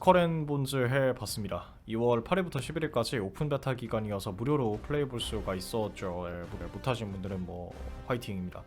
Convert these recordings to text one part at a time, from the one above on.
스컬앤 본즈 해봤습니다. 2월 8일부터 11일까지 오픈 베타 기간이어서 무료로 플레이 볼 수가 있었죠. 예, 뭐, 못하신 분들은 뭐 화이팅입니다.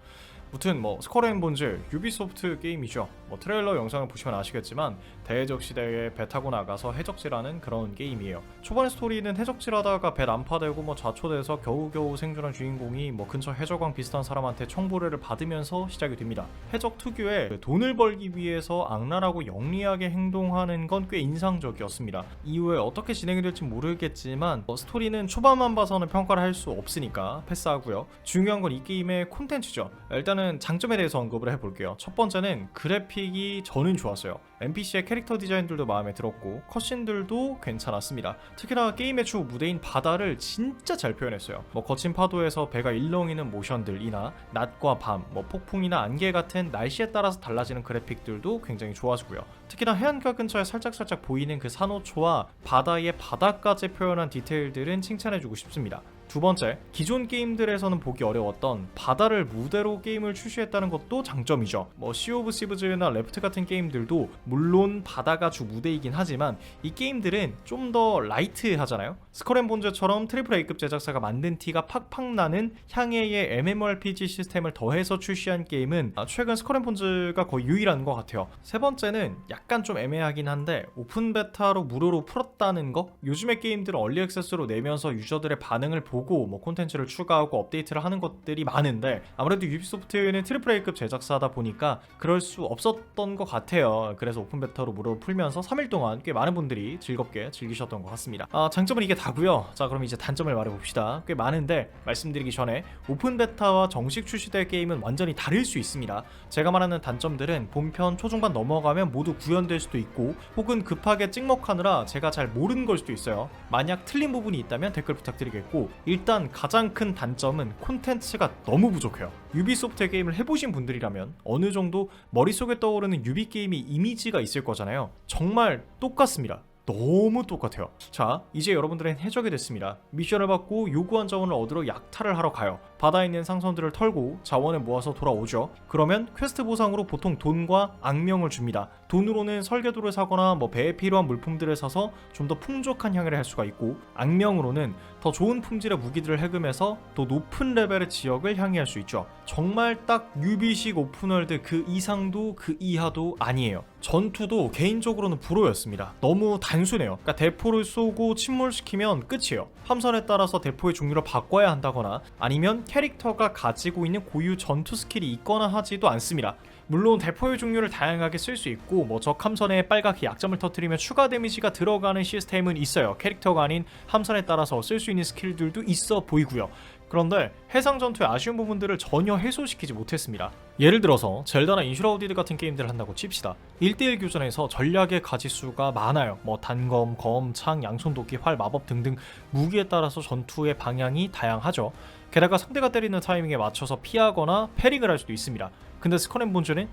무튼 뭐 스컬앤 본즈 유비소프트 게임이죠. 뭐 트레일러 영상을 보시면 아시겠지만 대해적 시대에 배 타고 나가서 해적질하는 그런 게임이에요. 초반의 스토리는 해적질하다가 배 난파되고 뭐 좌초돼서 겨우겨우 생존한 주인공이 뭐 근처 해적왕 비슷한 사람한테 청보례를 받으면서 시작이 됩니다. 해적 특유의 그 돈을 벌기 위해서 악랄하고 영리하게 행동하는 건 꽤 인상적이었습니다. 이후에 어떻게 진행이 될지 모르겠지만 뭐 스토리는 초반만 봐서는 평가를 할 수 없으니까 패스하고요. 중요한 건 이 게임의 콘텐츠죠. 일단은 장점에 대해서 언급을 해볼게요. 첫 번째는 그래픽이 저는 좋았어요. NPC의 캐릭 터 디자인들도 마음에 들었고 컷신들도 괜찮았습니다. 특히나 게임의 주 무대인 바다를 진짜 잘 표현했어요. 뭐 거친 파도에서 배가 일렁이는 모션들이나 낮과 밤, 뭐 폭풍이나 안개 같은 날씨에 따라서 달라지는 그래픽들도 굉장히 좋아지고요. 특히나 해안가 근처에 살짝살짝 보이는 그 산호초와 바다의 바다까지 표현한 디테일들은 칭찬해주고 싶습니다. 두 번째, 기존 게임들에서는 보기 어려웠던 바다를 무대로 게임을 출시했다는 것도 장점이죠. 뭐 시 오브 시브즈나 레프트 같은 게임들도 물론 바다가 주 무대이긴 하지만 이 게임들은 좀 더 라이트하잖아요. 스컬앤본즈처럼 트리플 A급 제작사가 만든 티가 팍팍 나는 향해의 MMORPG 시스템을 더해서 출시한 게임은 아, 최근 스컬앤본즈가 거의 유일한 것 같아요. 세 번째는 약간 좀 애매하긴 한데 오픈 베타로 무료로 풀었다는 거. 요즘의 게임들은 얼리 액세스로 내면서 유저들의 반응을 보고 뭐 콘텐츠를 추가하고 업데이트를 하는 것들이 많은데 아무래도 유비소프트는 트리플 A급 제작사다 보니까 그럴 수 없었던 것 같아요. 그래서 오픈 베타로 무료로 풀면서 3일 동안 꽤 많은 분들이 즐겁게 즐기셨던 것 같습니다. 아, 장점은 이게 다고요. 자, 그럼 이제 단점을 말해봅시다. 꽤 많은데 말씀드리기 전에 오픈 베타와 정식 출시될 게임은 완전히 다를 수 있습니다. 제가 말하는 단점들은 본편 초중반 넘어가면 모두 구현될 수도 있고 혹은 급하게 찍먹하느라 제가 잘 모르는 걸 수도 있어요. 만약 틀린 부분이 있다면 댓글 부탁드리겠고 일단 가장 큰 단점은 콘텐츠가 너무 부족해요. 유비소프트 게임을 해보신 분들이라면 어느 정도 머릿속에 떠오르는 유비 게임이 이미지가 있을 거잖아요. 정말 똑같습니다. 너무 똑같아요. 자, 이제 여러분들은 해적이 됐습니다. 미션을 받고 요구한 자원을 얻으러 약탈을 하러 가요. 바다에 있는 상선들을 털고 자원을 모아서 돌아오죠. 그러면 퀘스트 보상으로 보통 돈과 악명을 줍니다. 돈으로는 설계도를 사거나 뭐 배에 필요한 물품들을 사서 좀 더 풍족한 향해를 할 수가 있고 악명으로는 더 좋은 품질의 무기들을 해금해서 더 높은 레벨의 지역을 향해할 수 있죠. 정말 딱 유비식 오픈월드 그 이상도 그 이하도 아니에요. 전투도 개인적으로는 불호였습니다. 너무 단순해요. 그러니까 대포를 쏘고 침몰시키면 끝이에요. 함선에 따라서 대포의 종류를 바꿔야 한다거나 아니면 캐릭터가 가지고 있는 고유 전투 스킬이 있거나 하지도 않습니다. 물론 대포의 종류를 다양하게 쓸 수 있고 뭐 적 함선에 빨갛게 약점을 터뜨리면 추가 데미지가 들어가는 시스템은 있어요. 캐릭터가 아닌 함선에 따라서 쓸 수 있는 스킬들도 있어 보이고요. 그런데 해상 전투의 아쉬운 부분들을 전혀 해소시키지 못했습니다. 예를 들어서 젤다나 인슈라우디드 같은 게임들을 한다고 칩시다. 1대1 교전에서 전략의 가지수가 많아요. 뭐 단검, 검, 창, 양손도끼, 활, 마법 등등 무기에 따라서 전투의 방향이 다양하죠. 게다가 상대가 때리는 타이밍에 맞춰서 피하거나 패링을 할 수도 있습니다. 근데 스컬앤본즈는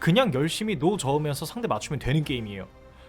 그냥 열심히 노 저으면서 상대 맞추면 되는 게임이에요.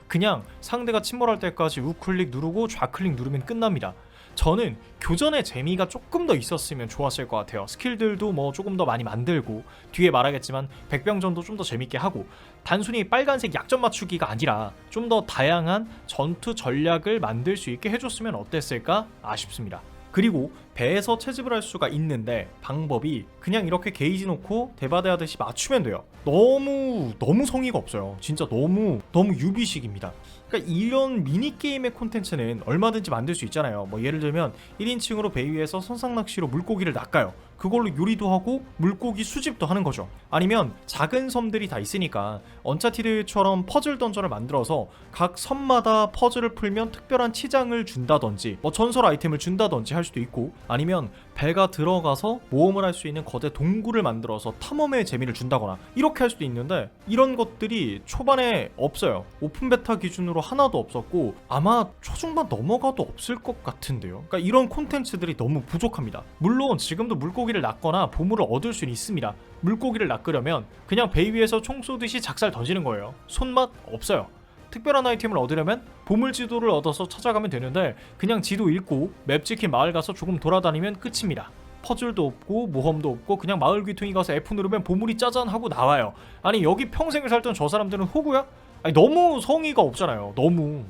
그냥 상대가 침몰할 때까지 우클릭 누르고 좌클릭 누르면 끝납니다. 저는 교전의 재미가 조금 더 있었으면 좋았을 것 같아요. 스킬들도 뭐 조금 더 많이 만들고 뒤에 말하겠지만 백병전도 좀 더 재밌게 하고 단순히 빨간색 약점 맞추기가 아니라 좀 더 다양한 전투 전략을 만들 수 있게 해줬으면 어땠을까 아쉽습니다. 그리고 배에서 채집을 할 수가 있는데 방법이 그냥 이렇게 게이지 놓고 대바대하듯이 맞추면 돼요. 너무 너무 성의가 없어요. 진짜 너무 너무 유비식입니다. 그러니까 이런 미니 게임의 콘텐츠는 얼마든지 만들 수 있잖아요. 뭐 예를 들면 1인칭으로 배 위에서 선상 낚시로 물고기를 낚아요. 그걸로 요리도 하고 물고기 수집도 하는 거죠. 아니면 작은 섬들이 다 있으니까 언차티드처럼 퍼즐 던전을 만들어서 각 섬마다 퍼즐을 풀면 특별한 치장을 준다든지 뭐 전설 아이템을 준다든지 할 수도 있고 아니면 배가 들어가서 모험을 할 수 있는 거대 동굴을 만들어서 탐험의 재미를 준다거나 이렇게 할 수도 있는데 이런 것들이 초반에 없어요. 오픈 베타 기준으로 하나도 없었고 아마 초중반 넘어가도 없을 것 같은데요. 그러니까 이런 콘텐츠들이 너무 부족합니다. 물론 지금도 물고기 를 낚거나 보물을 얻을 수는 있습니다. 물고기를 낚으려면 그냥 배 위에서 총 쏘듯이 작살 던지는 거예요. 손맛 없어요. 특별한 아이템을 얻으려면 보물 지도를 얻어서 찾아가면 되는데 그냥 지도 읽고 맵 찍힌 마을 가서 조금 돌아다니면 끝입니다. 퍼즐도 없고 모험도 없고 그냥 마을 귀퉁이 가서 F 누르면 보물이 짜잔 하고 나와요. 아니 여기 평생을 살던 저 사람들은 호구야? 아니 너무 성의가 없잖아요. 너무.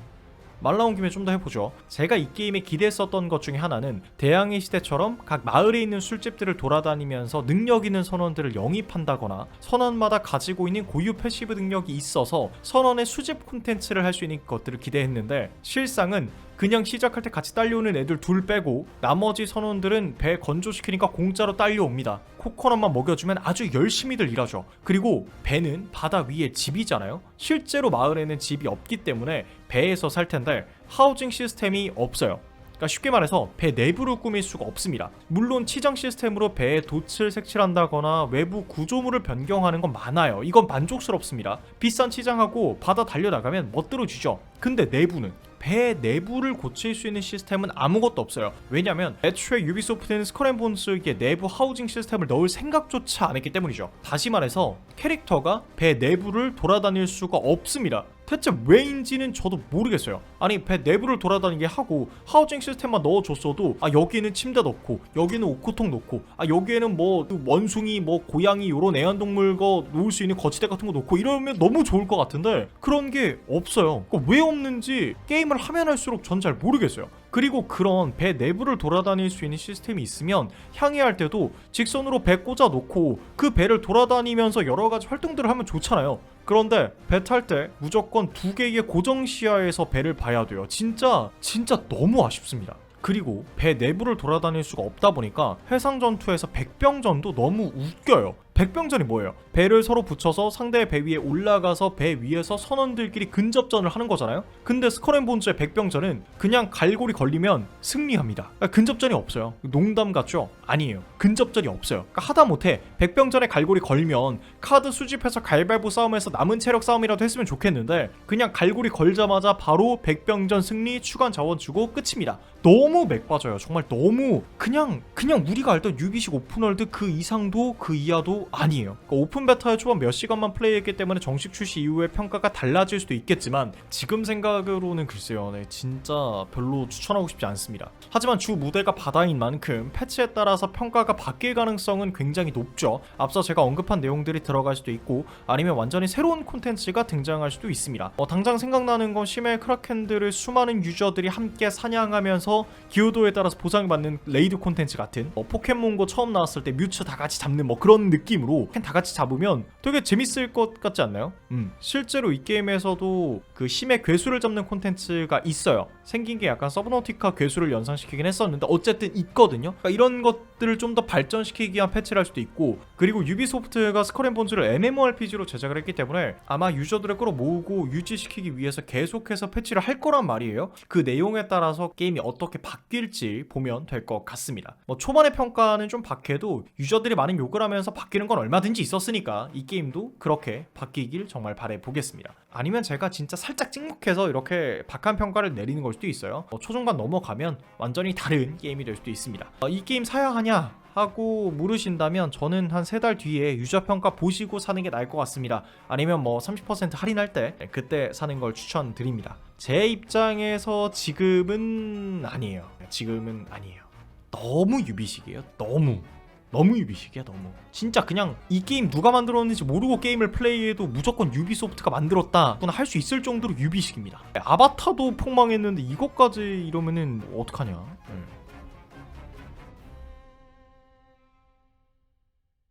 말 나온 김에 좀 더 해보죠. 제가 이 게임에 기대했었던 것 중에 하나는 대항해 시대처럼 각 마을에 있는 술집들을 돌아다니면서 능력 있는 선원들을 영입한다거나 선원마다 가지고 있는 고유 패시브 능력이 있어서 선원의 수집 콘텐츠를 할 수 있는 것들을 기대했는데 실상은 그냥 시작할 때 같이 딸려오는 애들 둘 빼고 나머지 선원들은 배 건조시키니까 공짜로 딸려옵니다. 코코넛만 먹여주면 아주 열심히들 일하죠. 그리고 배는 바다 위에 집이잖아요. 실제로 마을에는 집이 없기 때문에 배에서 살 텐데 하우징 시스템이 없어요. 그러니까 쉽게 말해서 배 내부를 꾸밀 수가 없습니다. 물론 치장 시스템으로 배에 돛을 색칠한다거나 외부 구조물을 변경하는 건 많아요. 이건 만족스럽습니다. 비싼 치장하고 바다 달려나가면 멋들어지죠. 근데 내부는 배 내부를 고칠 수 있는 시스템은 아무것도 없어요. 왜냐면 애초에 유비소프트는 스컬앤본스의 내부 하우징 시스템을 넣을 생각조차 안 했기 때문이죠. 다시 말해서 캐릭터가 배 내부를 돌아다닐 수가 없습니다. 대체 왜인지는 저도 모르겠어요. 아니 배 내부를 돌아다니게 하고 하우징 시스템만 넣어줬어도 아 여기는 침대 넣고 여기는 오크통 넣고 아 여기에는 뭐그 원숭이 뭐 고양이 요런 애완동물과 놓을 수 있는 거치대 같은 거 놓고 이러면 너무 좋을 것 같은데 그런 게 없어요. 왜 없는지 게임을 하면 할수록 전 잘 모르겠어요. 그리고 그런 배 내부를 돌아다닐 수 있는 시스템이 있으면 향해할 때도 직선으로 배 꽂아 놓고 그 배를 돌아다니면서 여러 가지 활동들을 하면 좋잖아요. 그런데 배 탈 때 무조건 두 개의 고정 시야에서 배를 봐야 돼요. 진짜 진짜 너무 아쉽습니다. 그리고 배 내부를 돌아다닐 수가 없다 보니까 해상 전투에서 백병전도 너무 웃겨요. 백병전이 뭐예요? 배를 서로 붙여서 상대의 배 위에 올라가서 배 위에서 선원들끼리 근접전을 하는 거잖아요. 근데 스컬앤본즈의 백병전은 그냥 갈고리 걸리면 승리합니다. 그러니까 근접전이 없어요. 농담 같죠? 아니에요. 근접전이 없어요. 그러니까 하다 못해 백병전에 갈고리 걸면 카드 수집해서 갈발보 싸움에서 남은 체력 싸움이라도 했으면 좋겠는데 그냥 갈고리 걸자마자 바로 백병전 승리 추간 자원 주고 끝입니다. 너무 맥 빠져요. 정말 너무 그냥 그냥 우리가 알던 유비식 오픈월드 그 이상도 그 이하도 아니에요. 그러니까 오픈 베타의 초반 몇 시간만 플레이했기 때문에 정식 출시 이후에 평가가 달라질 수도 있겠지만 지금 생각으로는 글쎄요, 네, 진짜 별로 추천하고 싶지 않습니다. 하지만 주 무대가 바다인 만큼 패치에 따라서 평가가 바뀔 가능성은 굉장히 높죠. 앞서 제가 언급한 내용들이 들어갈 수도 있고 아니면 완전히 새로운 콘텐츠가 등장할 수도 있습니다. 어, 당장 생각나는 건 심해 크라켄들을 수많은 유저들이 함께 사냥하면서 기호도에 따라서 보상받는 레이드 콘텐츠 같은 어, 포켓몬고 처음 나왔을 때 뮤츠 다 같이 잡는 뭐 그런 느낌으로 다 같이 잡으면 되게 재밌을 것 같지 않나요? 음 실제로 이 게임에서도 그 심해 괴수를 잡는 콘텐츠가 있어요. 생긴 게 약간 서브노티카 괴수를 연상시키긴 했었는데 어쨌든 있거든요. 그러니까 이런 것들을 좀 더 발전시키기 위한 패치를 할 수도 있고 그리고 유비소프트가 스컬앤본즈를 MMORPG로 제작을 했기 때문에 아마 유저들을 끌어모으고 유지시키기 위해서 계속해서 패치를 할 거란 말이에요. 그 내용에 따라서 게임이 어 떻게 바뀔지 보면 될 것 같습니다. 뭐 초반의 평가는 좀 박해도 유저들이 많은 욕을 하면서 바뀌는 건 얼마든지 있었으니까 이 게임도 그렇게 바뀌길 정말 바래 보겠습니다. 아니면 제가 진짜 살짝 찍먹해서 이렇게 박한 평가를 내리는 걸 수도 있어요. 뭐 초중반 넘어가면 완전히 다른 게임이 될 수도 있습니다. 어, 이 게임 사야 하냐? 하고 물으신다면 저는 한 세 달 뒤에 유저 평가 보시고 사는 게 나을 것 같습니다. 아니면 뭐 30% 할인할 때 그때 사는 걸 추천드립니다. 제 입장에서 지금은 아니에요. 지금은 아니에요. 너무 유비식이에요. 너무. 너무 유비식이야 너무 진짜 그냥 이 게임 누가 만들었는지 모르고 게임을 플레이해도 무조건 유비소프트가 만들었다 할수 있을 정도로 유비식입니다 아바타도 폭망했는데 이것까지 이러면은 어떡하냐 음.